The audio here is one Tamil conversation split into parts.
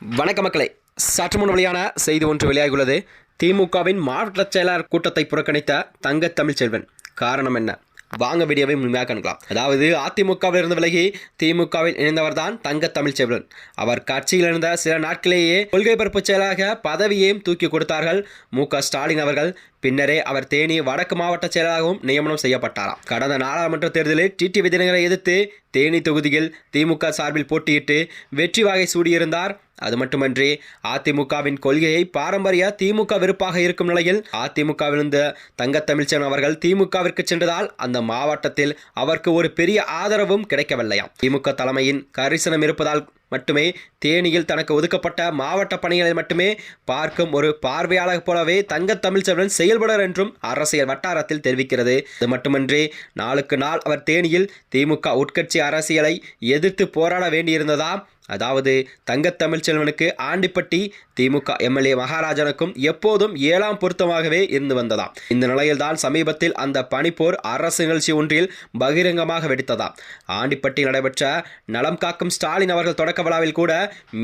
வணக்க மக்களே சற்று முன் வெளியான செய்தி ஒன்று வெளியாகியுள்ளது. திமுகவின் மாவட்ட செயலாளர் கூட்டத்தை புறக்கணித்த தங்க தமிழ்ச்செல்வன் காரணம் என்ன? வாங்க வீடியோவை முழுமையாக காண்கலாம். அதாவது அதிமுகவில் இருந்து விலகி திமுகவில் இணைந்தவர் தான் தங்க தமிழ்ச்செல்வன் அவர் கட்சியில் இருந்த சில நாட்களிலேயே கொள்கை பரப்பு செயலாக பதவியையும் தூக்கி கொடுத்தார்கள் மு. க. ஸ்டாலின் அவர்கள். பின்னரே அவர் தேனி வடக்கு மாவட்ட செயலாளராகவும் நியமனம் செய்யப்பட்டாராம். கடந்த நாடாளுமன்ற தேர்தலில் டிடி விதிநகரை எதிர்த்து தேனி தொகுதியில் திமுக சார்பில் போட்டியிட்டு வெற்றி வாகை சூடியிருந்தார் அது மட்டுமன்றி அதிமுகவின் கொள்கையை பாரம்பரிய திமுக வெறுப்பாக இருக்கும் நிலையில் அதிமுகவிலிருந்து தங்க தமிழ்ச்சன் அவர்கள் திமுகவிற்கு சென்றதால் அந்த மாவட்டத்தில் அவருக்கு ஒரு பெரிய ஆதரவும் கிடைக்கவில்லையாம். திமுக தலைமையின் கரிசனம் இருப்பதால் மட்டுமே தேனியில் தனக்கு ஒதுக்கப்பட்ட மாவட்ட பணிகளை மட்டுமே பார்க்கும் ஒரு பார்வையாளர் போலவே தங்க தமிழ்ச்செல்வன் செயல்படர் என்றும் அரசியல் வட்டாரத்தில் தெரிவிக்கிறது. இது மட்டுமன்றி நாளுக்கு நாள் அவர் தேனியில் திமுக உட்கட்சி அரசியலை எதிர்த்து போராட வேண்டியிருந்ததா? அதாவது தங்கத்தமிழ் செல்வனுக்கு ஆண்டிப்பட்டி திமுக எம்எல்ஏ மகாராஜனுக்கும் எப்போதும் ஏழாம் பொருத்தமாகவே இருந்து வந்ததாம். இந்த நிலையில்தான் சமீபத்தில் அந்த பனிப்போர் அரசு நிகழ்ச்சி ஒன்றில் பகிரங்கமாக வெடித்ததாம் ஆண்டிப்பட்டி நடைபெற்ற நலம் காக்கும் ஸ்டாலின் அவர்கள் தொடக்க விழாவில் கூட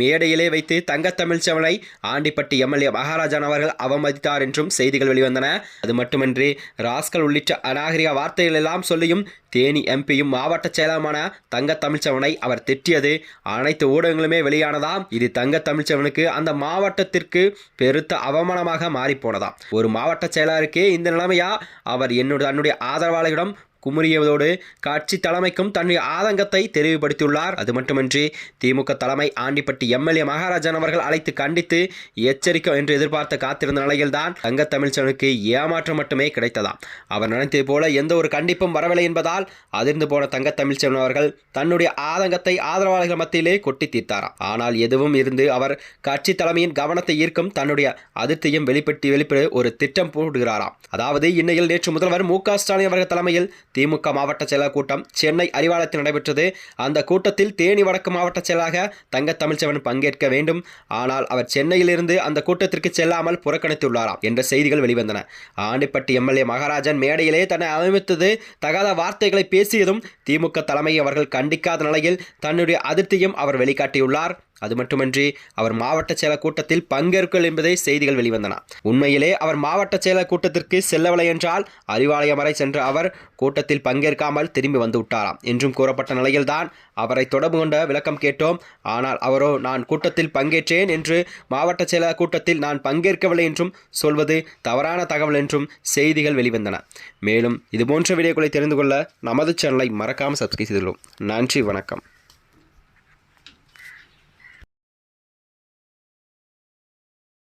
மேடையிலே வைத்து தங்கத்தமிழ் செவனை ஆண்டிப்பட்டி எம்எல்ஏ மகாராஜன் அவர்கள் அவமதித்தார் என்றும் செய்திகள் வெளிவந்தன. அது மட்டுமின்றி ராஸ்கல் உள்ளிட்ட அநாகரிக வார்த்தைகள் எல்லாம் சொல்லியும் தேனி எம்பியும் மாவட்ட செயலருமான தங்க தமிழ்ச்சவனை அவர் திட்டியது. அனைத்து ஊடகங்களுமே வெளியானதாம். இது தங்க தமிழ்ச்சவனுக்கு அந்த மாவட்டத்திற்கு பெருத்த அவமானமாக மாறிப்போனதாம். ஒரு மாவட்ட செயலாளருக்கே இந்த நிலைமையா? அவர் என்னுடைய தன்னுடைய ஆதரவாளர்களிடம் குமுறியதோடு கட்சி தலைமைக்கும் தன்னுடைய ஆதங்கத்தை தெரிவுபடுத்தியுள்ளார். அது மட்டுமின்றி திமுக தலைமை ஆண்டிப்பட்டி எம்எல்ஏ மகாராஜன் அவர்கள் அழைத்து கண்டித்து எச்சரிக்கை என்று எதிர்பார்த்து காத்திருந்த நிலையில்தான் தங்க தமிழ்ச்சனுக்கு ஏமாற்றம் மட்டுமே கிடைத்ததாம். அவர் நினைத்தது போல எந்த ஒரு கண்டிப்பும் வரவில்லை என்பதால் அதிர்ந்து போன தங்க தமிழ்ச்செல்வன் அவர்கள் தன்னுடைய ஆதங்கத்தை ஆதரவாளர்கள் மத்தியிலே கொட்டி தீர்த்தாராம். ஆனால் எதுவும் இருந்து அவர் கட்சி தலைமையின் கவனத்தை ஈர்க்கும் தன்னுடைய அதிர்த்தியும் வெளிப்பட்டு வெளிப்பட ஒரு திட்டம் போடுகிறாராம். அதாவது இன்னையில் நேற்று முதல்வர் மு க ஸ்டாலின் அவர்கள் தலைமையில் திமுக மாவட்ட செயலர் கூட்டம் சென்னை அறிவாலயத்தில் நடைபெற்றது. அந்த கூட்டத்தில் தேனி வடக்கு மாவட்ட செயலாக தங்க தமிழ்ச்செவன் பங்கேற்க வேண்டும். ஆனால் அவர் சென்னையிலிருந்து அந்த கூட்டத்திற்கு செல்லாமல் புறக்கணித்துள்ளாராம் என்ற செய்திகள் வெளிவந்தன. ஆண்டிப்பட்டி எம்எல்ஏ மகாராஜன் மேடையிலே தன்னை அமைத்தது தகாத வார்த்தைகளை பேசியதும் திமுக தலைமை அவர்கள் கண்டிக்காத நிலையில் தன்னுடைய அதிருப்தியும் அவர் வெளிக்காட்டியுள்ளார். அது மட்டுமன்றி அவர் மாவட்ட செயலர் கூட்டத்தில் பங்கேற்கல் என்பதை செய்திகள் வெளிவந்தன. உண்மையிலே அவர் மாவட்ட செயலர் கூட்டத்திற்கு செல்லவில்லை என்றால் அறிவாலயம் வரை சென்ற அவர் கூட்டத்தில் பங்கேற்காமல் திரும்பி வந்து விட்டாராம். என்றும் கூறப்பட்ட நிலையில்தான் அவரை தொடர்பு கொண்ட விளக்கம் கேட்டோம். ஆனால் அவரோ நான் கூட்டத்தில் பங்கேற்றேன் என்று மாவட்ட செயலர் கூட்டத்தில் நான் பங்கேற்கவில்லை என்றும் சொல்வது தவறான தகவல் என்றும் செய்திகள் வெளிவந்தன. மேலும் இதுபோன்ற வீடியோக்களை தெரிந்து கொள்ள நமது சேனலை மறக்காமல் சப்ஸ்கிரைப் செய்துள்ளோம். நன்றி வணக்கம்.